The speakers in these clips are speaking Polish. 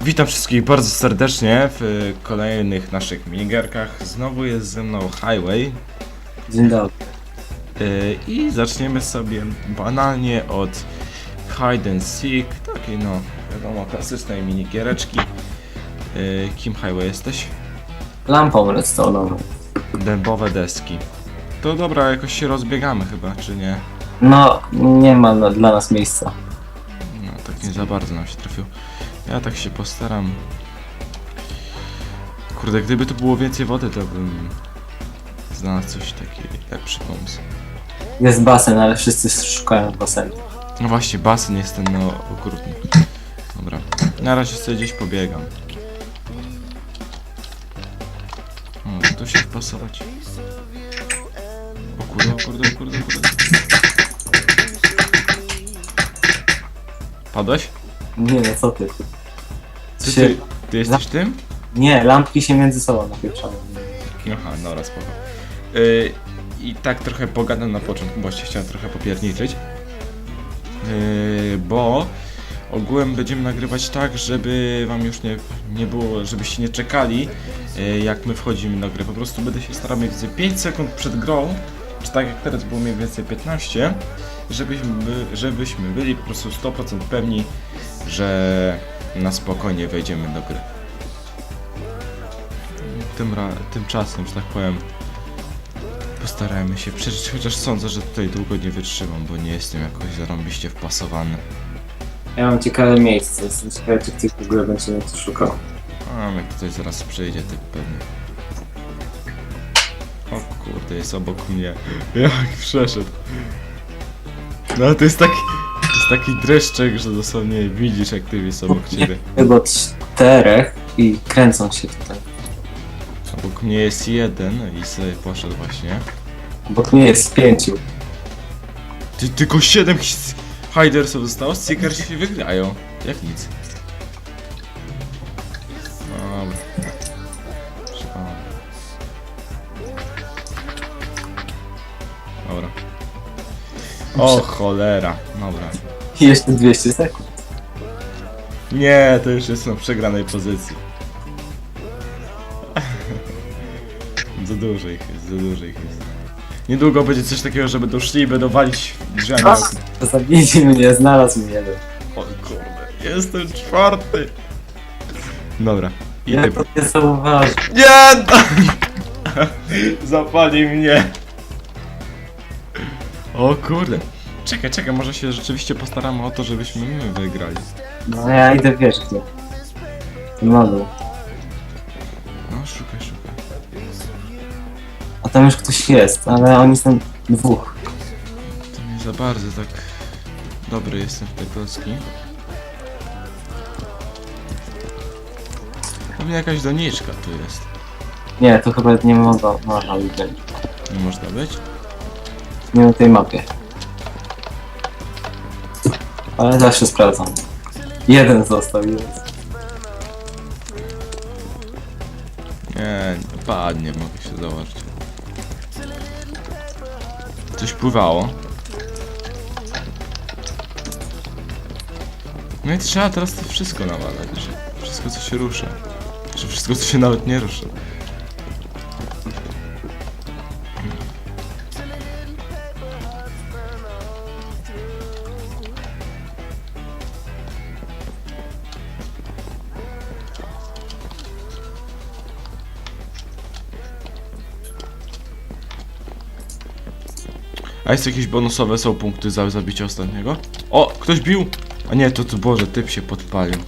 Witam wszystkich bardzo serdecznie w kolejnych naszych minigierkach. Znowu jest ze mną Highway Dzień dobry. y, i zaczniemy sobie banalnie od Hide and Seek, takiej no, wiadomo, klasycznej minigiereczki. Y, Kim Highway jesteś? Lampą redstone'ową. Dębowe deski. To dobra, jakoś się rozbiegamy chyba, czy nie? No, nie ma na, dla nas miejsca. No, tak nie za bardzo nam się trafił. Ja tak się postaram. Kurde, gdyby tu było więcej wody, to bym znalazł coś taki lepszy pomysł. Jest basen, ale wszyscy szukają basenu. No właśnie, basen jest ten no okrutny. Dobra, na razie sobie gdzieś pobiegam. O, tu się wpasować. O kurde, o kurde, o kurde, o kurde. Padłeś? Nie no, co ty? Ty, ty, ty jesteś tym? Nie, lampki się między sobą napieprzają. Aha, dobra, spoko. Yy, I tak trochę pogadam na początku, bo się chciałem trochę popierniczyć. Yy, bo ogółem będziemy nagrywać tak, żeby wam już nie, nie było, żebyście nie czekali, yy, jak my wchodzimy na grę. Po prostu będę się starał mniej więcej 5 sekund przed grą, czy tak jak teraz było mniej więcej 15, żebyśmy, by, żebyśmy byli po prostu 100% pewni, że na spokojnie wejdziemy do gry tym tymczasem, że tak powiem, postarajmy się przeżyć, chociaż sądzę, że tutaj długo nie wytrzymam, bo nie jestem jakoś zarąbiście wpasowany. Ja mam ciekawe miejsce, jestem ciekawy, czy ktoś w ogóle będzie mnie tu szukał. A, jak tutaj zaraz przyjdzie, typ pewnie. O kurde, jest obok mnie. Jak przeszedł. No ale to jest taki, taki dreszczek, że dosłownie widzisz, jak ty jest obok ciebie. Tego czterech i kręcą się tutaj. Obok mnie jest jeden i sobie poszedł właśnie. Obok mnie jest pięciu. Ty, tylko 7 his- Hidersów zostało, Seekersi się wygrają. Jak nic. Dobra. O cholera. Dobra. Jeszcze 200 sekund. Nie, to już jestem w przegranej pozycji. za dużo ich jest, za dużo ich jest. Niedługo będzie coś takiego, że będą szli i będą walić drzwiami. Zabijcie mnie, znalazł mnie jeden. O kurde, jestem czwarty. Dobra, i Ja ty. to nie zauważył. Nie! Zapali mnie. O kurde. Czekaj, czekaj, może się rzeczywiście postaramy o to, żebyśmy my wygrali. No ja idę wiesz gdzie. No, no. No, szukaj, szukaj. A tam już ktoś jest, ale oni są dwóch. To nie za bardzo tak dobry jestem w te klocki. Pewnie jakaś doniczka tu jest. Nie, to chyba nie mogą, można być. Nie można być? Nie na tej mapie. Ale zawsze sprawdzam. Jeden został jest. Nie, padnie, mogę się założyć. Coś pływało. No i trzeba teraz to wszystko nawalać, że wszystko co się rusza. Że wszystko co się nawet nie rusza. A jest jakieś bonusowe są punkty za zabicie ostatniego? O, ktoś bił! A nie, to tu Boże, typ się podpalił.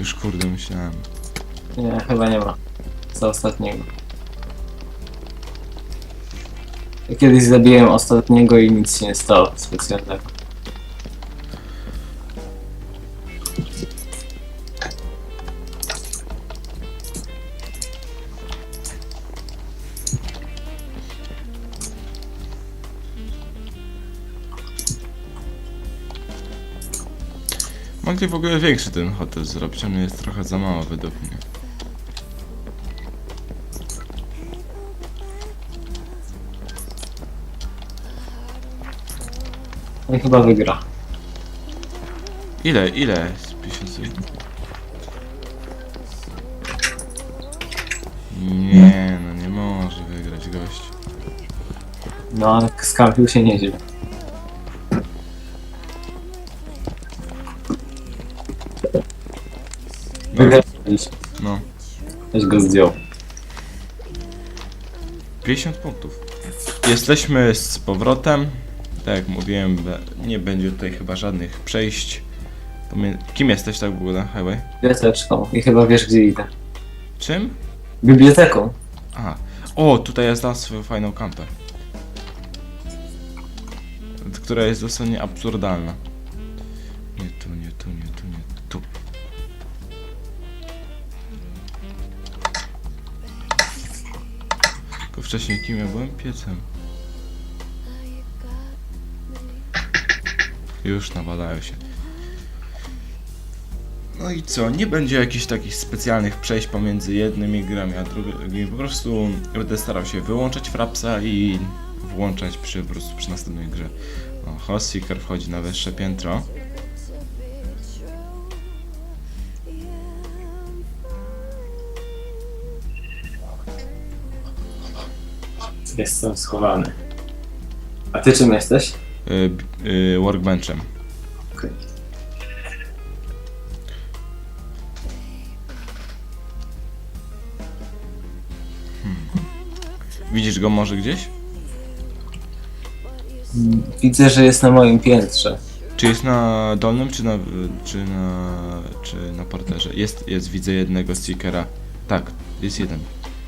Już kurde myślałem. Nie, chyba nie ma. Za ostatniego. Ja kiedyś zabiłem ostatniego i nic się nie stało specjalnego. Mogli w ogóle większy ten hotel zrobić, on jest trochę za mało według mnie. No i chyba wygra. Ile, ile? Z 50 Nie, no nie może wygrać gość. No, ale skampił się nieźle. Wygraliśmy. no. Weź go zdjął. 50 punktów. Jesteśmy z powrotem. Tak jak mówiłem, be- nie będzie tutaj chyba żadnych przejść. Kim jesteś tak w ogóle, Highway? Biblioteczką. I chyba wiesz gdzie idę. Czym? Biblioteką. Aha. O, tutaj ja znam swoją fajną kampę. Która jest dosłownie absurdalna. Nie tu, nie tu, nie tu. Wcześniej kim ja byłem? Piecem. Już nawalają się. No i co, nie będzie jakichś takich specjalnych przejść pomiędzy jednymi grami a drugimi. Po prostu będę starał się wyłączać frapsa i włączać przy, po prostu przy następnej grze. O, Host Seeker wchodzi na wyższe piętro. Jestem schowany. A ty czym jesteś? Y, y, workbenchem. Okej. Widzisz go może gdzieś? Widzę, że jest na moim piętrze. Czy jest na dolnym, czy na, czy na, czy na parterze? Jest, jest, widzę jednego Seekera. Tak, jest jeden.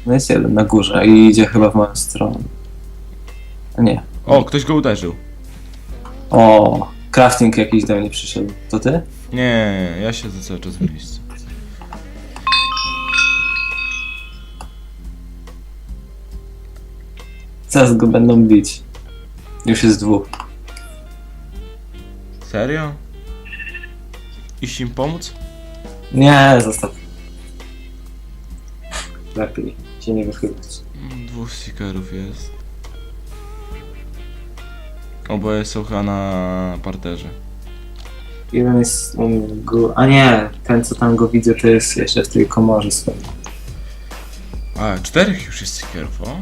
No jest jeden na górze i idzie chyba w moją stronę. Nie. O, ktoś go uderzył. O, crafting jakiś do mnie przyszedł. To ty? Nie, ja siedzę cały czas w miejscu. Zaraz go będą bić. Już jest dwóch. Serio? Iść im pomóc? Nie, zostaw. Lepiej się nie wychylać. Dwóch seekerów jest. Oboje są chyba na parterze. Jeden jest um, go... A nie, ten co tam go widzę to jest jeszcze w tej komorze swojej. A, czterech już jest seekerów, o.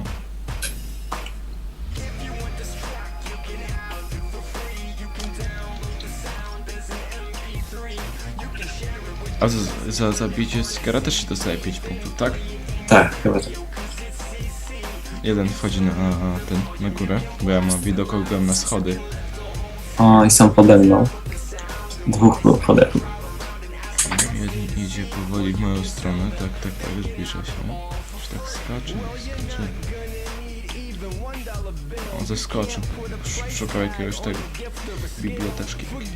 A za, za zabicie seekera też się dostaje 5 punktów, tak? Tak, chyba tak. Jeden wchodzi na, na ten, na górę, bo ja mam widok ogółem na schody. O, i są pode mną. Dwóch było pode mną. Jeden idzie powoli w moją stronę, tak, tak, tak, zbliża się. Już tak skacze, skacze. O, zeskoczył. Sz- Szukał jakiegoś tego, biblioteczki jakiejś.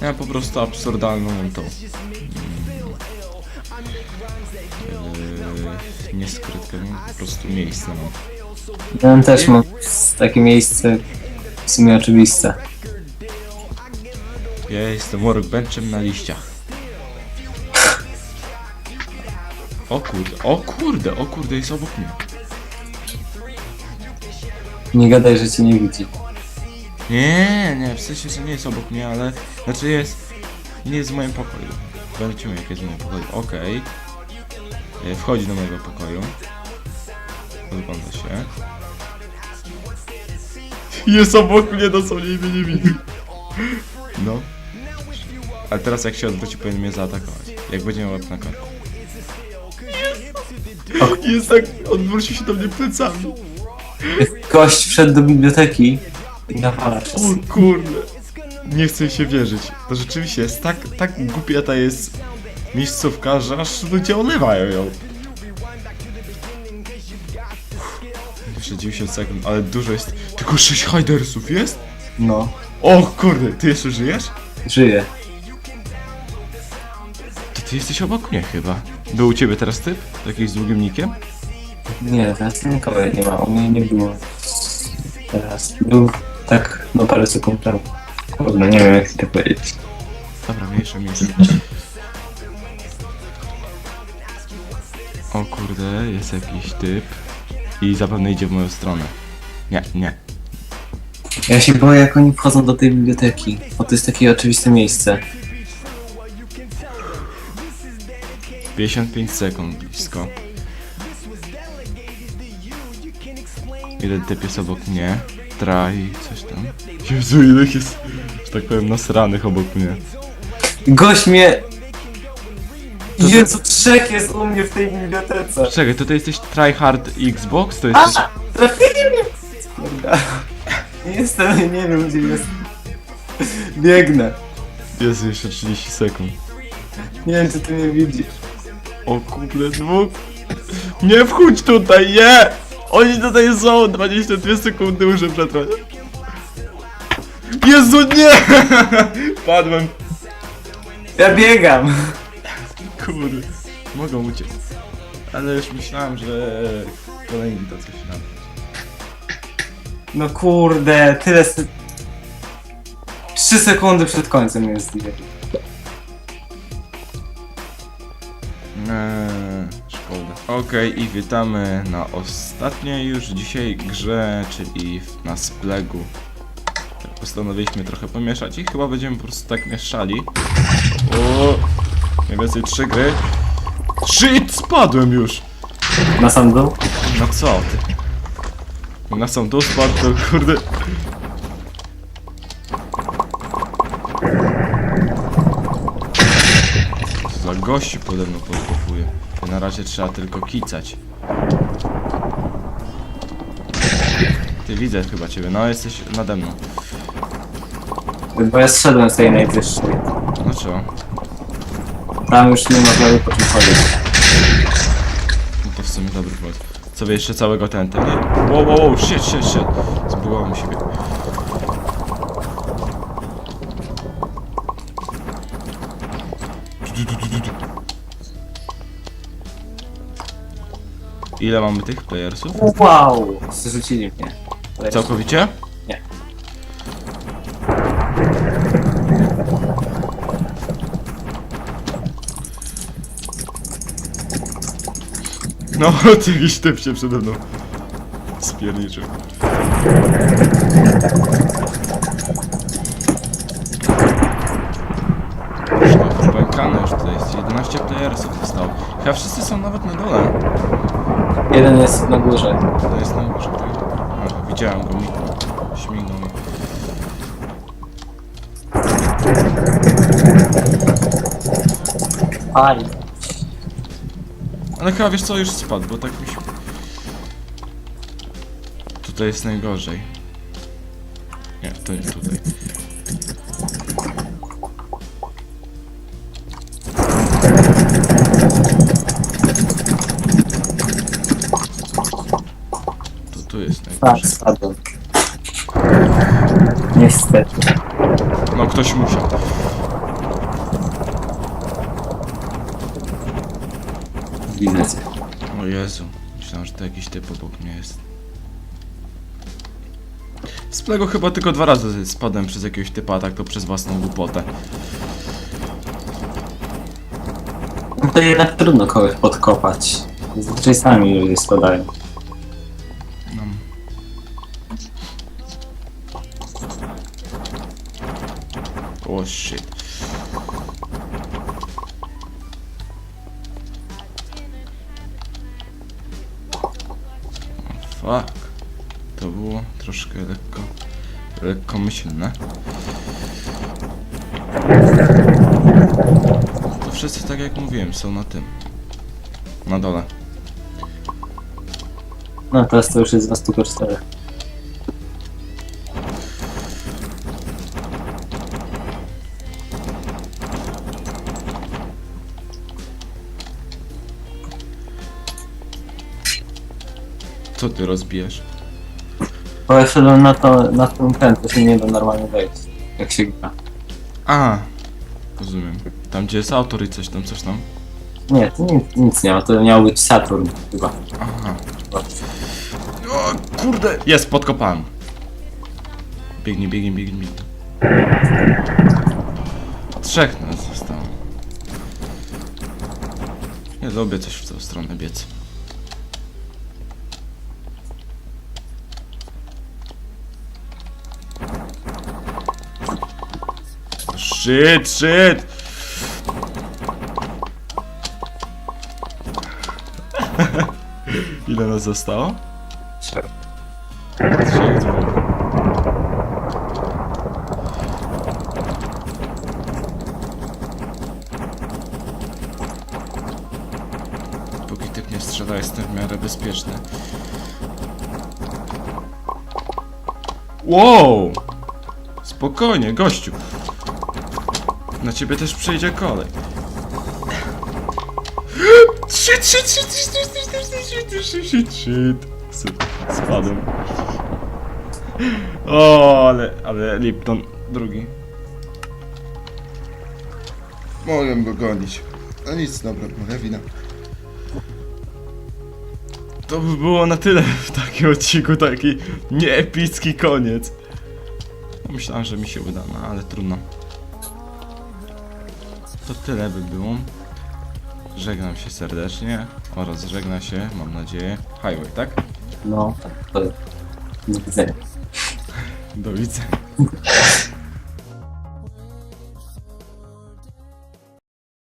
Ja po prostu absurdalną mam tą. Yy, nie skrytkę, po prostu miejsce mam. Ja też mam takie miejsce w sumie oczywiste. Ja jestem workbenchem na liściach. O kurde, o kurde, o kurde, jest obok mnie. Nie gadaj, że cię nie widzi. Nie, nie, w sensie, że nie jest obok mnie, ale... Znaczy jest... Nie jest w moim pokoju. Zobaczymy jak jest w moim pokoju. Okej. E, Wchodzi do mojego pokoju. Rozgląda się. Jest obok mnie, dosłownie mnie nie widzi. No. Ale teraz jak się odwróci, powinien mnie zaatakować. Jak będzie miał łeb na karku. Jest! Jest tak, odwrócił się do mnie plecami. Gość wszedł do biblioteki i nawala. O kurde. Nie chcę się wierzyć. To rzeczywiście jest tak, tak głupia ta jest miejscówka, że aż ludzie olewają ją. Jeszcze 90 sekund, ale dużo jest. Tylko 6 hidersów jest? No, O kurde, ty jeszcze żyjesz? żyje. To ty jesteś obok mnie chyba. Był u ciebie teraz typ? Jakiś z długim nikiem? Nie, teraz nikogo nie ma, u mnie nie było. Teraz był tak, no parę sekund temu. Kurde, nie wiem jak to powiedzieć. Dobra, mniejsza miejsce. O kurde, jest jakiś typ. I zapewne idzie w moją stronę. Nie, nie. Ja się boję jak oni wchodzą do tej biblioteki, bo to jest takie oczywiste miejsce. 55 sekund blisko. Ile typ jest obok mnie? Traj, coś tam. Jezu, ile ich jest, że tak powiem, nasranych obok mnie. Gość mnie... Jezu, trzech jest u mnie w tej bibliotece. Czekaj, to ty jesteś tryhard Xbox? To jesteś... A! Trafili mnie! Dobra. Nie Jestem, nie wiem gdzie jest. Biegnę. Jest jeszcze 30 sekund. Nie wiem czy ty mnie widzisz. O kurde, dwóch. Nie wchódź tutaj, nie! Oni tutaj są, 22 sekundy muszę przetrwać. Jezu, nie! Padłem. Ja biegam. Kurde. Mogą uciec. Ale już myślałem, że kolejni to coś nam. No kurde, tyle se... 3 sekundy przed końcem zdjęli. Eee, szkoda. Okej, i witamy na ostatniej już dzisiaj grze, czyli w, na Splegu. Postanowiliśmy trochę pomieszać i chyba będziemy po prostu tak mieszali. O, mniej więcej trzy gry. Shit, spadłem już! Na sam dół? No co ty? Na sam dół spadł, to kurde... Za gości pode mną podkopuje. Na razie trzeba tylko kicać. Ty widzę chyba ciebie, no jesteś nade mną. Bo ja zszedłem z tej najwyższej. No co? Tam już nie można by po czym chodzić. No to w sumie dobry pomysł. Co wy jeszcze całego ten, ten... Wow, wow, wow, shit, shit, shit. Zbugałem siebie. Ile mamy tych playersów? Wow! Zrzucili mnie. Całkowicie? No, ty jakiś typ się przede mną spierniczył. No, Pękane już tutaj jest, 11 playersów zostało. Chyba wszyscy są nawet na dole. Jeden jest na górze. To jest na górze, tak? Aha, widziałem go, mi śmignął mi. Aj. Ale chyba wiesz co, już spadł, bo tak mi się... Tutaj jest najgorzej. Nie, to nie tutaj. To tu jest Tak, najgorzej. spadłem. Niestety. No ktoś musiał. O Jezu, myślałem, że to jakiś typ obok mnie jest. Z Plego chyba tylko dwa razy spadłem przez jakiegoś typa, a tak to przez własną głupotę. No to jednak trudno kogoś podkopać. Zazwyczaj sami ludzie spadają. No. O shit. Fuck. To było troszkę lekko... lekkomyślne. To wszyscy, tak jak mówiłem, są na tym. Na dole. No teraz to już jest 2 4 Co ty rozbijesz? Bo ja szedłem na, to, na ten ten, to się nie da normalnie wejść. Jak się gra. A, rozumiem. Tam gdzie jest autor i coś tam, coś tam. Nie, to nic, nic nie ma, to miał być Saturn chyba. Aha. O, kurde! Jest, podkopałem. Biegnie, biegnie, biegnie, biegnie. Trzech nas zostało. Nie lubię coś w tą stronę biec. Shit, shit! Ile nas zostało? Trzeba. Trzech, dwóch. Póki typ nie strzela, jestem w miarę bezpieczny. Wow! Spokojnie, gościu. Na ciebie też przyjdzie kolej. Shit, shit, shit, shit, shit, shit, shit, shit, shit, shit. Spadłem. O, ale, ale Lipton drugi. Mogłem go gonić. No nic, dobra, moja wina. To by było na tyle w takim odcinku, taki nieepicki koniec. Myślałem, że mi się uda, no ale trudno. To tyle by było. Żegnam się serdecznie oraz żegna się, mam nadzieję, Highway, tak? No, do widzenia. Do widzenia.